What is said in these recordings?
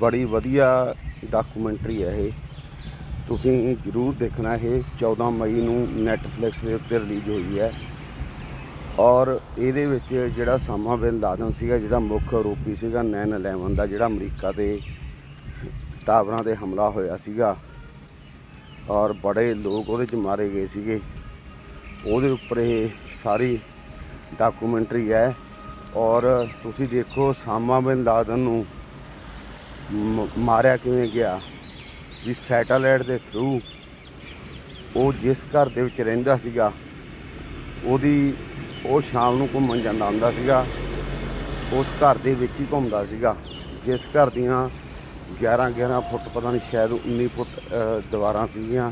ਬੜੀ ਵਧੀਆ ਡਾਕੂਮੈਂਟਰੀ ਹੈ ਇਹ। ਤੁਸੀਂ ਜਰੂਰ ਦੇਖਣਾ ਇਹ। 14 ਮਈ ਨੂੰ ਨੈਟਫਲਿਕਸ ਦੇ ਉੱਤੇ ਰਿਲੀਜ਼ ਹੋਈ ਹੈ। ਔਰ ਇਹਦੇ ਵਿੱਚ ਜਿਹੜਾ ਸਾਮਾ ਬਿਨ ਲਾਦਨ ਸੀਗਾ, ਜਿਹੜਾ ਮੁੱਖ ਆਰੋਪੀ ਸੀਗਾ 9/11 ਦਾ, ਜਿਹੜਾ ਅਮਰੀਕਾ ਦੇ ਟਾਵਰਾਂ ਤੇ ਹਮਲਾ ਹੋਇਆ ਸੀਗਾ। ਔਰ ਬੜੇ ਲੋਕ ਉਹਦੇ ਚ ਮਾਰੇ ਗਏ ਸੀਗੇ। ਉਹਦੇ ਉੱਪਰ ਇਹ ਸਾਰੀ ਡਾਕੂਮੈਂਟਰੀ ਹੈ। ਔਰ ਤੁਸੀਂ ਦੇਖੋ, ਸਾਮਾ ਬਿਨ ਲਾਦਨ ਨੂੰ ਮਾਰਿਆ ਕਿਵੇਂ ਗਿਆ? ਵੀ ਸੈਟੇਲਾਈਟ ਦੇ ਥਰੂ ਉਹ ਜਿਸ ਘਰ ਦੇ ਵਿੱਚ ਰਹਿੰਦਾ ਸੀਗਾ, ਉਹਦੀ ਉਹ ਸ਼ਾਮ ਨੂੰ ਘੁੰਮਣ ਜਾਂਦਾ ਹੁੰਦਾ ਸੀਗਾ, ਉਸ ਘਰ ਦੇ ਵਿੱਚ ਹੀ ਘੁੰਮਦਾ ਸੀਗਾ, ਜਿਸ ਘਰ ਦੀਆਂ 11 11 ਫੁੱਟ ਪਤਾ ਨਹੀਂ ਸ਼ਾਇਦ 19 ਫੁੱਟ ਦੀਵਾਰਾਂ ਸੀਗੀਆਂ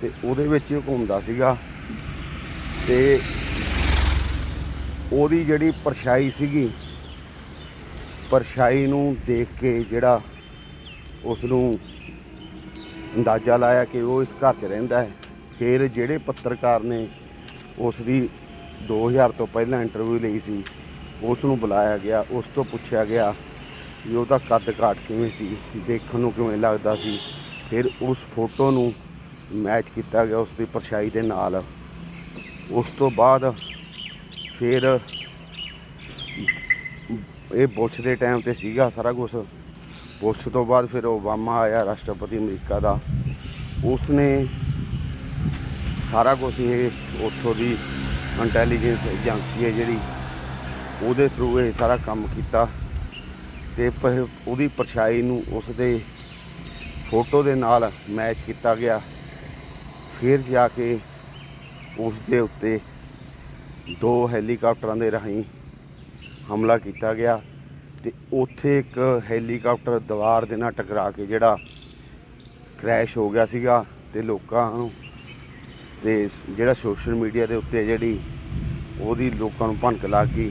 ਤੇ ਉਹਦੇ ਵਿੱਚ ਹੀ ਘੁੰਮਦਾ ਸੀਗਾ ਤੇ ਉਹਦੀ ਜਿਹੜੀ ਪਰਛਾਈ ਸੀਗੀ ਪਰਛਾਈ ਨੂੰ ਦੇਖ ਕੇ ਜਿਹੜਾ ਉਸ ਨੂੰ ਅੰਦਾਜ਼ਾ ਲਾਇਆ ਕਿ ਉਹ ਇਸ ਘਰ 'ਚ ਰਹਿੰਦਾ ਹੈ। ਫਿਰ ਜਿਹੜੇ ਪੱਤਰਕਾਰ ਨੇ ਉਸ ਦੀ 2000 ਤੋਂ ਪਹਿਲਾਂ ਇੰਟਰਵਿਊ ਲਈ ਸੀ, ਉਸ ਨੂੰ ਬੁਲਾਇਆ ਗਿਆ, ਉਸ ਤੋਂ ਪੁੱਛਿਆ ਗਿਆ ਵੀ ਉਹਦਾ ਕੱਦ ਕਾਟ ਕਿਵੇਂ ਸੀ, ਦੇਖਣ ਨੂੰ ਕਿਵੇਂ ਲੱਗਦਾ ਸੀ। ਫਿਰ ਉਸ ਫੋਟੋ ਨੂੰ ਮੈਚ ਕੀਤਾ ਗਿਆ ਉਸ ਦੀ ਪਰਛਾਈ ਦੇ ਨਾਲ। ਉਸ ਤੋਂ ਬਾਅਦ ਫਿਰ ਇਹ ਬੁਸ਼ ਦੇ ਟਾਈਮ ਤੇ ਸੀਗਾ ਸਾਰਾ ਕੁਝ ਬੁਸ਼ ਤੋਂ ਬਾਅਦ ਫਿਰ ਓਬਾਮਾ ਆਇਆ ਰਾਸ਼ਟਰਪਤੀ ਅਮਰੀਕਾ ਦਾ। ਉਸ ਨੇ ਸਾਰਾ ਕੁਝ ਇਹ ਉੱਥੋਂ ਦੀ ਇੰਟੈਲੀਜੈਂਸ ਏਜੰਸੀ ਹੈ ਜਿਹੜੀ, ਉਹਦੇ ਥਰੂ ਇਹ ਸਾਰਾ ਕੰਮ ਕੀਤਾ। ਤੇ ਪ- ਉਹਦੀ ਪਰਛਾਈ ਨੂੰ ਉਸ ਦੇ ਫੋਟੋ ਦੇ ਨਾਲ ਮੈਚ ਕੀਤਾ ਗਿਆ। ਫਿਰ ਜਾ ਕੇ ਉਸ ਦੇ ਉੱਤੇ ਦੋ ਹੈਲੀਕਾਪਟਰਾਂ ਦੇ ਰਾਹੀਂ ਹਮਲਾ ਕੀਤਾ ਗਿਆ ਤੇ ਉੱਥੇ ਇੱਕ ਹੈਲੀਕਾਪਟਰ ਦੀਵਾਰ ਦੇ ਨਾਲ ਟਕਰਾ ਕੇ ਜਿਹੜਾ ਕ੍ਰੈਸ਼ ਹੋ ਗਿਆ ਸੀਗਾ ਤੇ ਲੋਕਾਂ ਨੂੰ ਤੇ ਜਿਹੜਾ ਸੋਸ਼ਲ ਮੀਡੀਆ ਦੇ ਉੱਤੇ ਜਿਹੜੀ ਉਹਦੀ ਲੋਕਾਂ ਨੂੰ ਭਣਕ ਲੱਗ ਗਈ।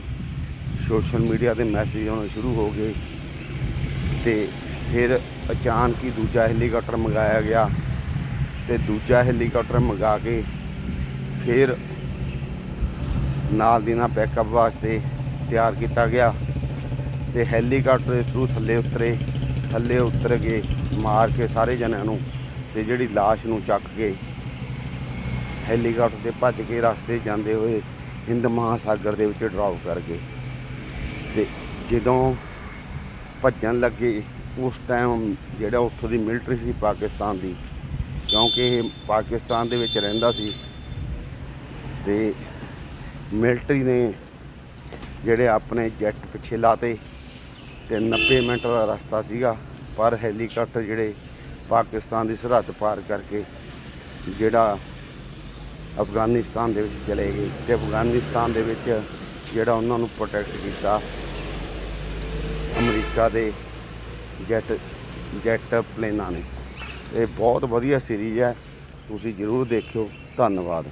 ਸੋਸ਼ਲ ਮੀਡੀਆ ਤੇ ਮੈਸੇਜ ਆਉਣੇ ਸ਼ੁਰੂ ਹੋ ਗਏ ਤੇ ਫਿਰ ਅਚਾਨਕ ਹੀ ਦੂਜਾ ਹੈਲੀਕਾਪਟਰ ਮੰਗਾਇਆ ਗਿਆ ਤੇ ਦੂਜਾ ਹੈਲੀਕਾਪਟਰ ਮੰਗਾ ਕੇ ਫਿਰ ਨਾਲ ਦੀ ਨਾਲ ਬੈਕਅਪ ਵਾਸਤੇ ਤਿਆਰ ਕੀਤਾ ਗਿਆ ਤੇ ਹੈਲੀਕਾਪਟਰ ਦੇ ਥਰੂ ਥੱਲੇ ਉਤਰੇ, ਥੱਲੇ ਉਤਰ ਕੇ ਮਾਰ ਕੇ ਸਾਰੇ ਜਣਿਆਂ ਨੂੰ ਤੇ ਜਿਹੜੀ ਲਾਸ਼ ਨੂੰ ਚੱਕ ਕੇ ਹੈਲੀਕਾਪਟਰ ਤੇ ਭੱਜ ਕੇ ਰਸਤੇ ਜਾਂਦੇ ਹੋਏ ਹਿੰਦ ਮਹਾਸਾਗਰ ਦੇ ਵਿੱਚ ਡਰਾਪ ਕਰ ਗਏ। ਤੇ ਜਦੋਂ ਭੱਜਣ ਲੱਗੇ, ਉਸ ਟਾਈਮ ਜਿਹੜਾ ਉੱਥੋਂ ਦੀ ਮਿਲਟਰੀ ਸੀ ਪਾਕਿਸਤਾਨ ਦੀ, ਕਿਉਂਕਿ ਇਹ ਪਾਕਿਸਤਾਨ ਦੇ ਵਿੱਚ ਰਹਿੰਦਾ ਸੀ ਤੇ ਮਿਲਟਰੀ ਨੇ ਜਿਹੜੇ ਆਪਣੇ ਜੈਟ ਪਿੱਛੇ ਲਾਤੇ ਤੇ 90 ਮਿੰਟ ਦਾ ਰਸਤਾ ਸੀਗਾ, ਪਰ ਹੈਲੀਕਾਪਟਰ ਜਿਹੜੇ ਪਾਕਿਸਤਾਨ ਦੀ ਸਰਹੱਦ ਪਾਰ ਕਰਕੇ ਜਿਹੜਾ ਅਫਗਾਨਿਸਤਾਨ ਦੇ ਵਿੱਚ ਚਲੇ ਗਏ ਤੇ ਅਫਗਾਨਿਸਤਾਨ ਦੇ ਵਿੱਚ ਜਿਹੜਾ ਉਹਨਾਂ ਨੂੰ ਪ੍ਰੋਟੈਕਟ ਕੀਤਾ, ਅਮਰੀਕਾ ਦੇ ਜੈਟ ਜੈਟ ਪਲੇਨਾਂ ਨੇ। ਇਹ ਬਹੁਤ ਵਧੀਆ ਸੀਰੀਜ਼ ਹੈ, ਤੁਸੀਂ ਜ਼ਰੂਰ ਦੇਖਿਓ। ਧੰਨਵਾਦ।